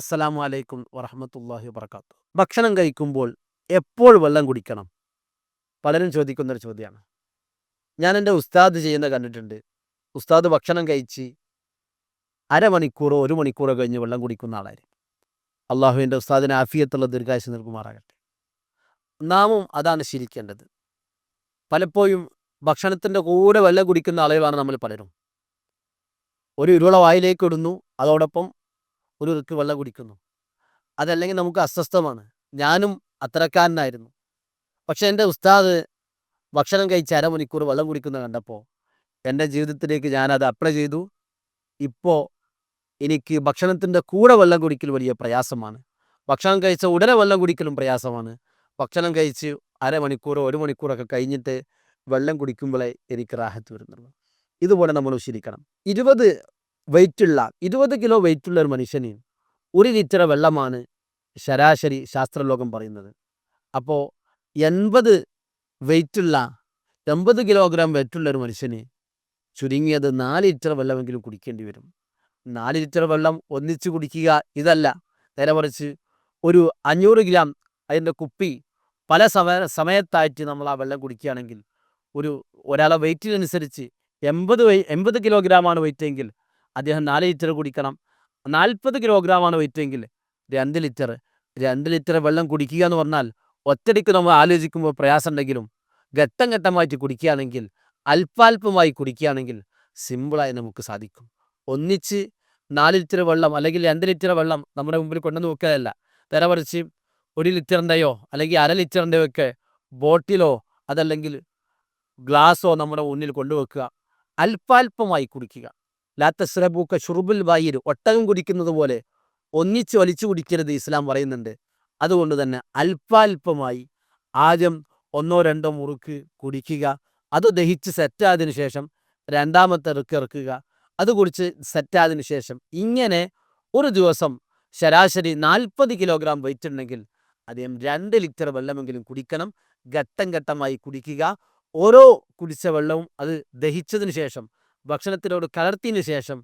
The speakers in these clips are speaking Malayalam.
അസ്സലാമു അലൈക്കും വറഹമത്തല്ലാഹി വർക്കാത്തു ഭക്ഷണം കഴിക്കുമ്പോൾ എപ്പോൾ വെള്ളം കുടിക്കണം? പലരും ചോദിക്കുന്നൊരു ചോദ്യമാണ് ഞാൻ എന്റെ ഉസ്താദ് ചെയ്യുന്ന കണ്ടിട്ടുണ്ട്. ഉസ്താദ് ഭക്ഷണം കഴിച്ച് അരമണിക്കൂറോ ഒരു മണിക്കൂറോ കഴിഞ്ഞ് വെള്ളം കുടിക്കുന്ന ആളായിരുന്നു അള്ളാഹുവിന്റെ ഉസ്താദിന് ആഫിയത്തുള്ള ദീർഘായുസ് നൽകുമാറാകട്ടെ. നാമും അതാണ് ശീലിക്കേണ്ടത്. പലപ്പോഴും ഭക്ഷണത്തിന്റെ കൂടെ വെള്ളം കുടിക്കുന്ന ആളുകളാണ് നമ്മൾ പലരും. ഒരു ഇരുള വായിലേക്ക് ഇടുന്നു അതോടൊപ്പം ഒരു ഇറുക്ക് വെള്ളം കുടിക്കുന്നു. അതല്ലെങ്കിൽ നമുക്ക് അസ്വസ്ഥമാണ്. ഞാനും അത്തരക്കാരനായിരുന്നു. പക്ഷെ എന്റെ ഉസ്താദ് ഭക്ഷണം കഴിച്ച് അരമണിക്കൂർ വെള്ളം കുടിക്കുന്ന കണ്ടപ്പോൾ എന്റെ ജീവിതത്തിലേക്ക് ഞാനത് അപ്ലൈ ചെയ്തു. ഇപ്പോൾ എനിക്ക് ഭക്ഷണത്തിന്റെ കൂടെ വെള്ളം കുടിക്കൽ വലിയ പ്രയാസമാണ്. ഭക്ഷണം കഴിച്ച ഉടനെ വെള്ളം കുടിക്കലും പ്രയാസമാണ്. ഭക്ഷണം കഴിച്ച് അരമണിക്കൂറോ ഒരു മണിക്കൂറൊക്കെ കഴിഞ്ഞിട്ട് വെള്ളം കുടിക്കുമ്പോഴേ എനിക്ക് റാഹത്ത് വരുന്നുള്ളൂ. ഇതുപോലെ നമ്മൾ ശീലിക്കണം ഇരുപത് വെയിറ്റുള്ള ഇരുപത് കിലോ വെയിറ്റുള്ള ഒരു മനുഷ്യന് ഒരു ലിറ്റർ വെള്ളമാണ് ശരാശരി ശാസ്ത്രലോകം പറയുന്നത്. അപ്പോൾ എൺപത് വെയിറ്റുള്ള എൺപത് കിലോഗ്രാം വെയിറ്റുള്ള ഒരു മനുഷ്യന് ചുരുങ്ങിയത് നാല് ലിറ്റർ വെള്ളമെങ്കിലും കുടിക്കേണ്ടി വരും. നാല് ലിറ്റർ വെള്ളം ഒന്നിച്ച് കുടിക്കുക ഇതല്ല. നേരെ മറിച്ച് ഒരു അഞ്ഞൂറ് ഗ്രാം അതിന്റെ കുപ്പി പല സമയ സമയത്തായിട്ട് നമ്മൾ ആ വെള്ളം കുടിക്കുകയാണെങ്കിൽ ഒരു ഒരാളെ വെയിറ്റിനനുസരിച്ച് എൺപത് എൺപത് കിലോഗ്രാമാണ് വെയിറ്റ് എങ്കിൽ അദ്ദേഹം നാല് ലിറ്റർ കുടിക്കണം. നാൽപ്പത് കിലോഗ്രാമാണ് വെയിറ്റ് എങ്കിൽ രണ്ട് ലിറ്റർ. രണ്ട് ലിറ്റർ വെള്ളം കുടിക്കുക എന്ന് പറഞ്ഞാൽ ഒറ്റടിക്ക് നമ്മൾ ആലോചിക്കുമ്പോൾ പ്രയാസമുണ്ടെങ്കിലും ഘട്ടം ഘട്ടമായിട്ട് കുടിക്കുകയാണെങ്കിൽ അല്പാൽപമായി കുടിക്കുകയാണെങ്കിൽ സിമ്പിളായി നമുക്ക് സാധിക്കും. ഒന്നിച്ച് നാല് ലിറ്റർ വെള്ളം അല്ലെങ്കിൽ രണ്ട് ലിറ്റർ വെള്ളം നമ്മുടെ മുമ്പിൽ കൊണ്ടു നോക്കുകയല്ല നേരെ മറിച്ച് ഒരു ലിറ്ററിന്റെയോ അല്ലെങ്കിൽ അര ലിറ്ററിന്റെയോ ഒക്കെ ബോട്ടിലോ അതല്ലെങ്കിൽ ഗ്ലാസ്സോ നമ്മുടെ മുന്നിൽ കൊണ്ടുവെക്കുക. അല്പാൽപമായി കുടിക്കുക. ലാത്തസ്രബൂക്ക ഷുറുബുൽ വായിര് ഒട്ടകം കുടിക്കുന്നത് പോലെ ഒന്നിച്ച് വലിച്ചു കുടിക്കരുത് ഇസ്ലാം പറയുന്നുണ്ട്. അതുകൊണ്ട് തന്നെ അല്പാൽപമായി ആദ്യം ഒന്നോ രണ്ടോ മുറുക്ക് കുടിക്കുക അത് ദഹിച്ച് സെറ്റായതിനു ശേഷം രണ്ടാമത്തെ റുക്ക് ഇറക്കുക അത് കുടിച്ച് സെറ്റായതിനു ശേഷം ഇങ്ങനെ ഒരു ദിവസം ശരാശരി നാൽപ്പത് കിലോഗ്രാം വെയിറ്റ് ഉണ്ടെങ്കിൽ അദ്ദേഹം രണ്ട് ലിറ്റർ വെള്ളമെങ്കിലും കുടിക്കണം. ഘട്ടം ഘട്ടമായി കുടിക്കുക. ഓരോ കുടിച്ച വെള്ളവും അത് ദഹിച്ചതിന് ശേഷം ഭക്ഷണത്തിനോട് കലർത്തിയതിന് ശേഷം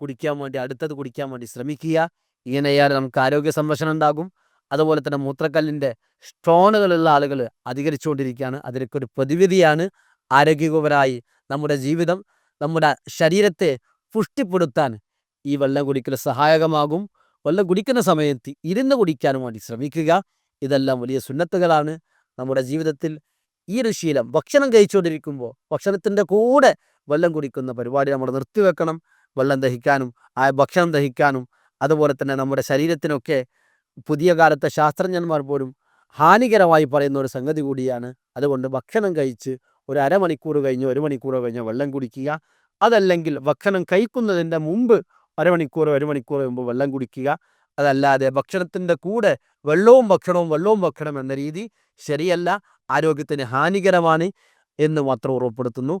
കുടിക്കാൻ വേണ്ടി അടുത്തത് കുടിക്കാൻ വേണ്ടി ശ്രമിക്കുക. ഇങ്ങനെയാൽ നമുക്ക് ആരോഗ്യ സംരക്ഷണം ഉണ്ടാകും. അതുപോലെ തന്നെ മൂത്രക്കല്ലിന്റെ സ്റ്റോണുകളുള്ള ആളുകൾ അധികരിച്ചുകൊണ്ടിരിക്കുകയാണ്. അതിലൊക്കെ ഒരു പ്രതിവിധിയാണ് ആരോഗ്യപരമായി നമ്മുടെ ജീവിതം നമ്മുടെ ശരീരത്തെ പുഷ്ടിപ്പെടുത്താൻ ഈ വെള്ളം കുടിക്കൽ സഹായകമാകും. വെള്ളം കുടിക്കുന്ന സമയത്ത് ഇരുന്ന് കുടിക്കാനും വേണ്ടി ശ്രമിക്കുക. ഇതെല്ലാം വലിയ സുന്നത്തുകളാണ്. നമ്മുടെ ജീവിതത്തിൽ ഈ ഒരു ശീലം ഭക്ഷണം കഴിച്ചുകൊണ്ടിരിക്കുമ്പോൾ ഭക്ഷണത്തിന്റെ കൂടെ വെള്ളം കുടിക്കുന്ന പരിപാടി നമ്മൾ നിർത്തിവെക്കണം വെള്ളം ദഹിക്കാനും ആ ഭക്ഷണം ദഹിക്കാനും അതുപോലെ തന്നെ നമ്മുടെ ശരീരത്തിനൊക്കെ പുതിയ കാലത്തെ ശാസ്ത്രജ്ഞന്മാർ പോലും ഹാനികരമായി പറയുന്ന ഒരു സംഗതി കൂടിയാണ്. അതുകൊണ്ട് ഭക്ഷണം കഴിച്ച് ഒരു അരമണിക്കൂർ കഴിഞ്ഞ് ഒരു മണിക്കൂർ കഴിഞ്ഞ് വെള്ളം കുടിക്കുക. അതല്ലെങ്കിൽ ഭക്ഷണം കഴിക്കുന്നതിന്റെ മുമ്പ് അരമണിക്കൂർ ഒരു മണിക്കൂർ മുമ്പ് വെള്ളം കുടിക്കുക. അതല്ലാതെ ഭക്ഷണത്തിന്റെ കൂടെ വെള്ളവും ഭക്ഷണവും വെള്ളവും ഭക്ഷണം എന്ന രീതി ശരിയല്ല ആരോഗ്യത്തിന് ഹാനികരമാണ് എന്ന് മാത്രം ഉറപ്പെടുത്തുന്നു